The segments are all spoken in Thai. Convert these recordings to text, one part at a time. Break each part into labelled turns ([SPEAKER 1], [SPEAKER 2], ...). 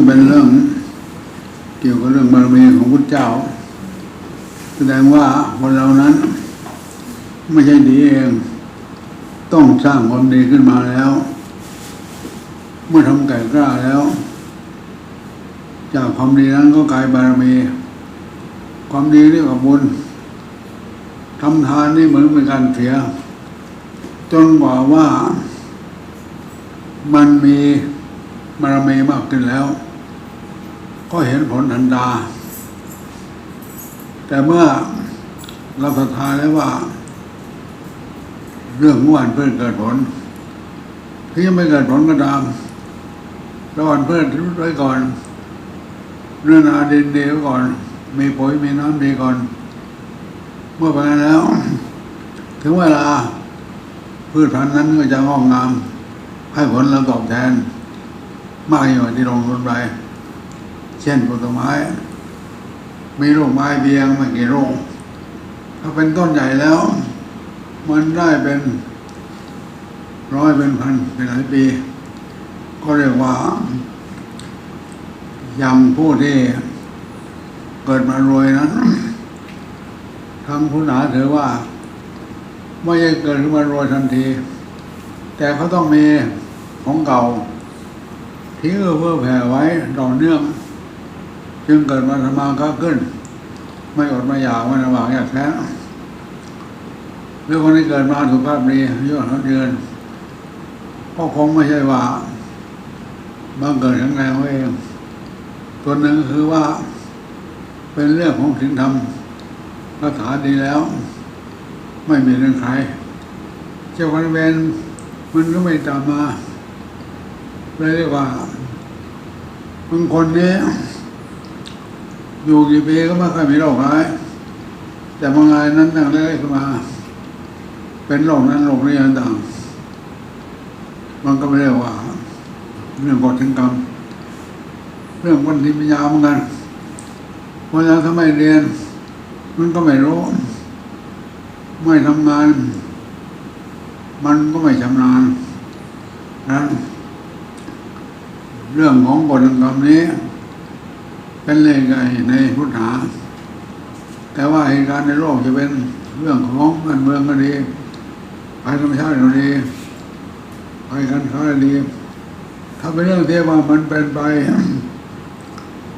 [SPEAKER 1] ็เป็นเรื่อง เกี่ยวกับเรื่องบารมีของพุทธเจ้า แสดงว่าคนเรานั้น ไม่ใช่ดีเอง ต้องสร้างความดีขึ้นมาแล้ว เมื่อทำแก่กล้าแล้ว จากความดีนั้นก็กลายบารมี ความดีเรียกว่าบุญทำทานนี่เหมือนเป็นการเสีย จนกว่าว่ามันมีบารมีมากขึ้นแล้ว ก็เห็นผลทันตาแต่เมื่อเราศรัทธาแล้วว่า เรื่องของวันเพื่อนเกิดผลที่ยังไม่เกิดผลก็ตามระวันเพื่อนทุไว้ก่อน เรื่องนาดินเดียวก่อน มีปุ๋ยมีน้ำดีก่อน เมื่อไปแล้ว ถึงเวลาพืชพันธุ์นั้นก็จะงอกงาม ให้ผลเราตอบแทน มากกว่าที่ลงทุนไป เช่นผลไม้ มีลูกไม้เบียงไม่กี่ลูกถ้าเป็นต้นใหญ่แล้ว มันได้เป็นร้อยเป็นพันเป็นหลายปี ก็เรียกว่า ยังผู้ที่เกิดมารวยนั้นทางผู้หนาถือว่า ไม่ใช่เกิดขึ้นมารวยทันที แต่เขาต้องมีของเก่าที่เอื้อเพื่อแผ่ไว้ต่อเนื่อง จึงเกิดมาธรรมาค้าขึ้น ไม่อดไม่อยากไม่ลำบากอยากแท้หรือคนที่เกิดมาสุขภาพดีอายุเขาเดือนก็คงไม่ใช่ว่าบังเกิดแข็งแรงไว้เองตัวหนึ่งคือว่า เป็นเรื่องของถึงธรรมรักษาดีแล้ว ไม่มีเรื่องใคร เจ้าวันเวรมันก็ไม่ตามมาเลยเรียกว่าบางคนนี้ อยู่กี่ปีก็ไม่ค่อยมีโรคร้าย แต่บางรายนั้นตั้งแต่ขึ้นมา เป็นโรคนั้นโรคนี้ต่างมันก็ไม่เรียกว่า เรื่องกฎถึงกรรม เรื่องวันที่ปัญญาเหมือนกันเพราะฉะนั้นถ้าไม่เรียน มันก็ไม่รู้ ไม่ทำงาน มันก็ไม่ชำนาญนั้นเรื่องของกฎแห่งกรรมนี้ เป็นเรื่องใหญ่ในพุทธาแต่ว่าเหตุการณ์ในโลกจะเป็นเรื่องของบ้านเมืองก็ดีภัยธรรมชาติก็ดีภัยการค้าก็ดี ถ้าเป็นเรื่องที่ว่ามันเป็นไป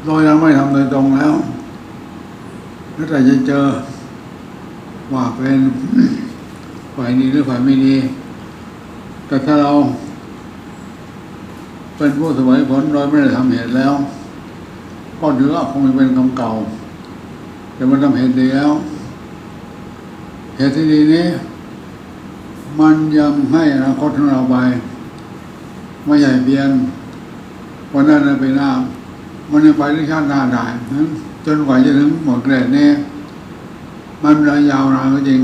[SPEAKER 1] โดยเราไม่ทำโดยตรงแล้วแล้วแต่จะเจอว่าเป็นฝ่ายดีหรือฝ่ายไม่ดี แต่ถ้าเราเป็นผู้เสวยผลโดยไม่ได้ทำเหตุแล้ว ก็ถือว่าคงเป็นกรรมเก่า แต่มันทำเหตุดีแล้ว เหตุที่ดีนี้ มันยังให้อนาคตของเราไปไม่ใหญ่เพียงวันนั้นไปหน้า มันยังไปที่ชาติหน้าได้นั้นจนกว่าจะถึงหมดเกรดนี้มันระยาวนานก็จริง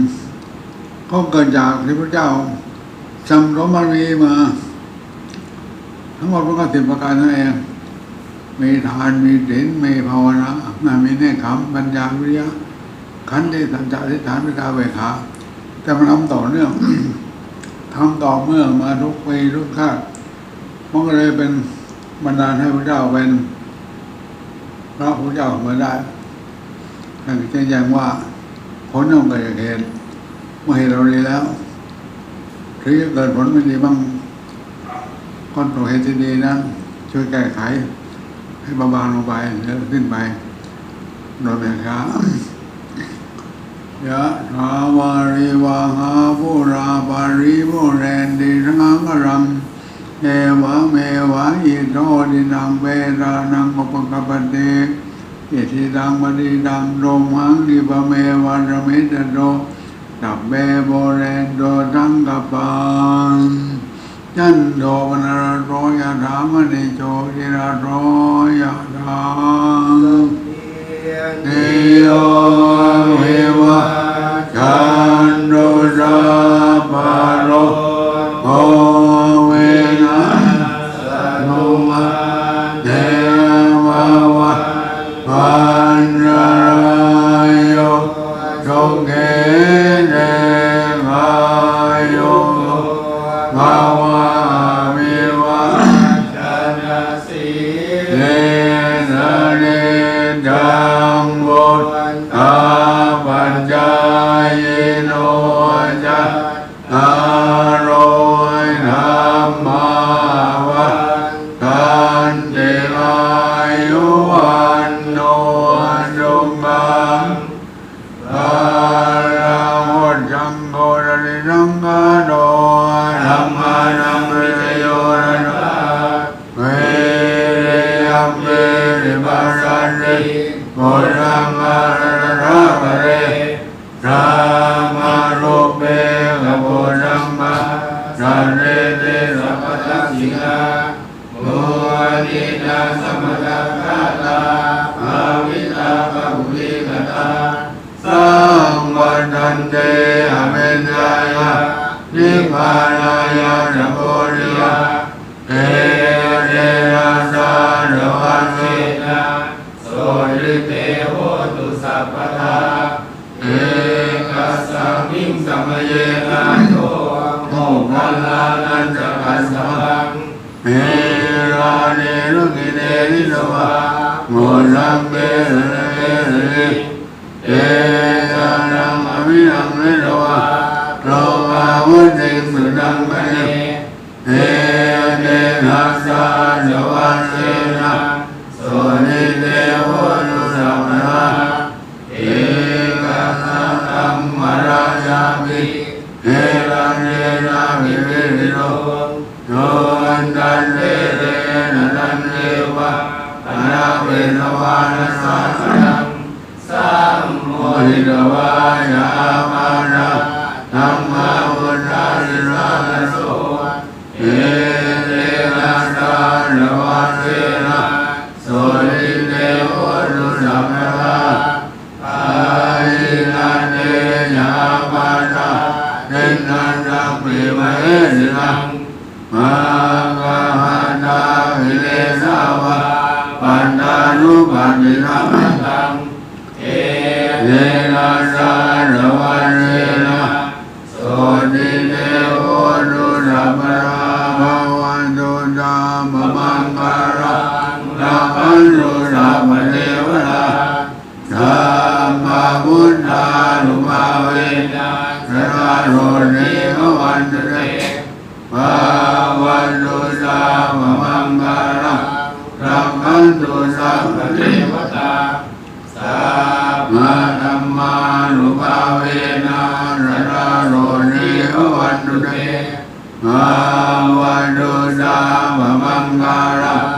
[SPEAKER 1] ก็เกิดจากที่พระเจ้าชำรมบารมีมา ทั้งหมดมันก็สิบประการนั่นเอง มีทานมีศีลมีภาวนามามีเนคขมปัญญาวิริยะขันธ์ที่สัจจะทิฏฐานวิกาเวขาแต่มันทำต่อเนื่องทำต่อเมื่อมาทุกปีทุกชาติมันก็เลยเป็นบรรดาลให้พระเจ้าเป็นพระพุทธเจ้ามาได้ท่านจะแย้งว่าผลต้องเกิดจากเหตุเมื่อเหตุเราดีแล้วถึงจะเกิดผลไม่ดีบ้างก้อนตัวเหตุที่ดีนั้นช่วยแก้ไข ให้เบาบางลงไปหรือขึ้นไปโดยแบ่งช้ายะทาวาริวาหาปุราปาริโมเรนดิสังกรัมเอวะเมวะอิโตดินังเวรานังปปกปเตอิทิดังมณีดังโรมังดิปเมวะระมิตโตดับเบโบเรนโดทังกปัง จันโดวนาโรยะธามณิโชติระโรยะธามเนโยเววะจัน จะอารยธรรมาวักันติอายุวันโนจุมังภาลาหุจังโกรินังกา นายะนะโพธิยะเอเรนะสาเดวันเนะโสริเตโหตุสัพพทาเอกสังมิงสัมเยนะโตโมกัลลานันจะกัสสังเมราเนรุกิเนนิโสวะโมลังเบรเรเอตานังอภินังเรโตวา วุติสุนังมณีเอเนหัสสะเจวันเสนะโสนิเตโหตุสัมมาเอกสังธรรมราชามิเอรันเนนามิเวริโนโยอันตันเตเรนะตันเทวะอนาเวรวานัสสะนังสัมโมหิตวายามานะ ธัมมาวุฒาริราชโสเอเตนะตาลวันเวนะโสริเตโอตุสัมมาอายินาเนยามานาเนนันทังปิเมสินังมากาหานาวิเลสาวะปันตานุปันตินาตังเอเน นาคันตุสัมเทวราธัมมาพุทธานุภาเวนะพระโรนิภวันตุเตภาวันตุสามมังคารังรักขันตุสัพพะเทวตาสัพพะธัมมานุภาเวนะพระโรนิภวันตุเตภาวันตุสามมังคารัง